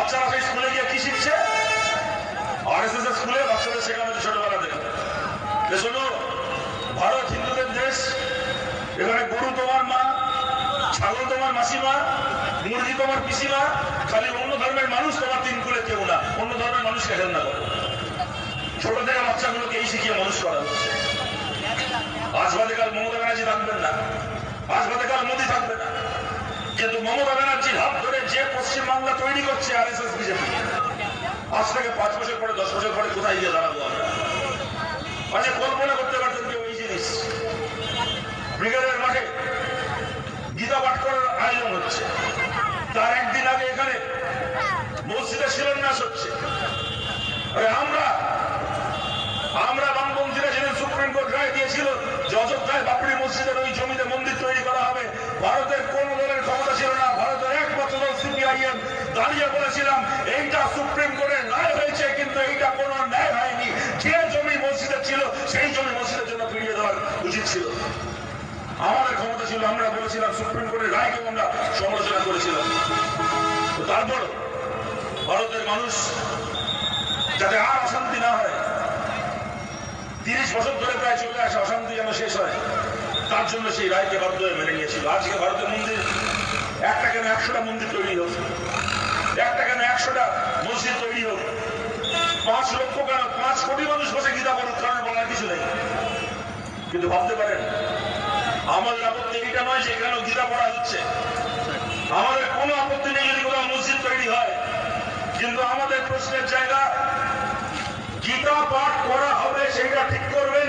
বাচ্চারা সেই স্কুলে গিয়ে কি শিখছে? আর স্কুলে বাচ্চাদের শেখানো ছোটবেলা থেকে। শোনো, ভারত হিন্দুদের দেশ, এখানে গরু তোমার মা, ছাগল তোমার মাসিমা, মুরগি তোমার পিসিমা, খালি অন্য ধর্মের মানুষ তোমার তিন কুলে কেউ না, অন্য ধর্মের মানুষকে হেলনা করো? ছোট থেকে বাচ্চাগুলোকে এই শিখিয়ে মানুষ করা হচ্ছে। আজ বাদে কাল মমতা ব্যানার্জি থাকবেন না। আজ বাদে কাল মোদি থাকবে না। কিন্তু মমতা হাত ধরে যে পশ্চিমবাংলা তৈরি করছে আর এস এস বিজেপি। আজ থেকে পাঁচ বছর পরে, দশ বছর পরে কোথায় গিয়ে দাঁড়াবো আচ্ছা কল্পনা করতে পারতেন কেউ এই জিনিস? ব্রিগেডের মাঠে গীতা পাঠ করার আয়োজন হচ্ছে। তার একদিন আগে এখানে মসজিদে শিলান্যাস হচ্ছে। আরে আমরা আমরা বামপন্থীরা যেদিন সুপ্রিম কোর্ট রায় দিয়েছিল যে অযোধ্যায় বাবরি মসজিদের ওই জমিতে মন্দির তৈরি করা হবে। ভারতের কোন দলের ক্ষমতা ছিল না ভারতের একমাত্র সিপিআইএম দাঁড়িয়ে বলেছিলাম, এইটা সুপ্রিম কোর্টের রায় হয়েছে, কিন্তু এইটা কোনো ন্যায় হয়নি। যে জমি মসজিদে ছিল, সেই জমি মসজিদের জন্য ফিরিয়ে দেওয়ার উচিত ছিল। আমাদের ক্ষমতা ছিল, আমরা বলেছিলাম, সুপ্রিম কোর্টের রায়কে আমরা সমালোচনা করেছিলাম। তারপর ভারতের মানুষ যাতে আর অশান্তি না হয়, তিরিশ বছর ধরে প্রায় চলে আসা অশান্তি যেন শেষ হয়, তার জন্য সেই রায়কে বাধ্য মেনে নিয়েছিল। আজকে ভারতের মন্দির একটা কেন একশোটা মন্দির তৈরি হোক? একটা কেন একশোটা মসজিদ তৈরি হোক? পাঁচ লক্ষ কেন পাঁচ কোটি মানুষ বসে গীতা পড়ুক, কারণ বলার কিছু নেই। কিন্তু ভাবতে পারেন, আমাদের আপত্তি এইটা নয় যে এখানে গীতা পড়া হচ্ছে। আমাদের কোনো আপত্তি নেই যদি কোথাও মসজিদ তৈরি হয়। কিন্তু আমাদের প্রশ্নের জায়গা, গীতা পাঠ করা হবে, সেটা ঠিক করবেন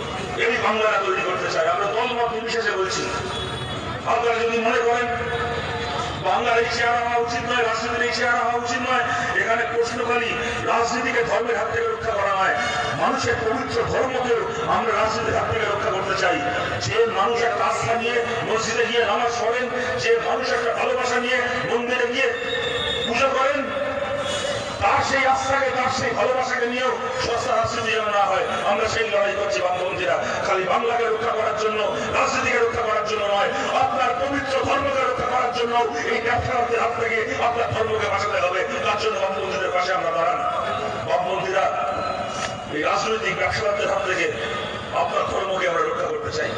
এই বাংলাটা তৈরি করতে চাই। আমরা দলমত নির্বিশেষে বলছি। আপনারা যদি মনে করেন, বাংলার এই হওয়া উচিত নয়, রাজনীতির এই হওয়া উচিত নয়, এখানে রাজনীতিকে ধর্মের হাত থেকে রক্ষা করা হয় মানুষের পবিত্র ধর্মকেও আমরা রাজনীতির হাত থেকে রক্ষা করতে চাই। যে মানুষ একটা আস্থা নিয়ে মসজিদে গিয়ে নামাজ পড়েন, যে মানুষ একটা ভালোবাসা নিয়ে মন্দিরে গিয়ে পুজো করেন সেই আস্থাকে তার সেই ভালোবাসাকে নিয়েও সস্তা রাজনীতি যেন না হয়। আমরা সেই লড়াই করছি বামপন্থীরা। খালি বাংলাকে রক্ষা করার জন্য, রাজনীতিকে রক্ষা করার জন্য নয়, আপনার পবিত্র ধর্মকে রক্ষা করার জন্য এই ব্যবসায়ীদের হাত থেকে আপনার ধর্মকে বাঁচাতে হবে। তার জন্য বামপন্থীদের পাশে আমরা দাঁড়ান। বামপন্থীরা এই রাজনৈতিক ব্যবসায়ীদের হাত থেকে আপনার ধর্মকে আমরা রক্ষা করতে চাই।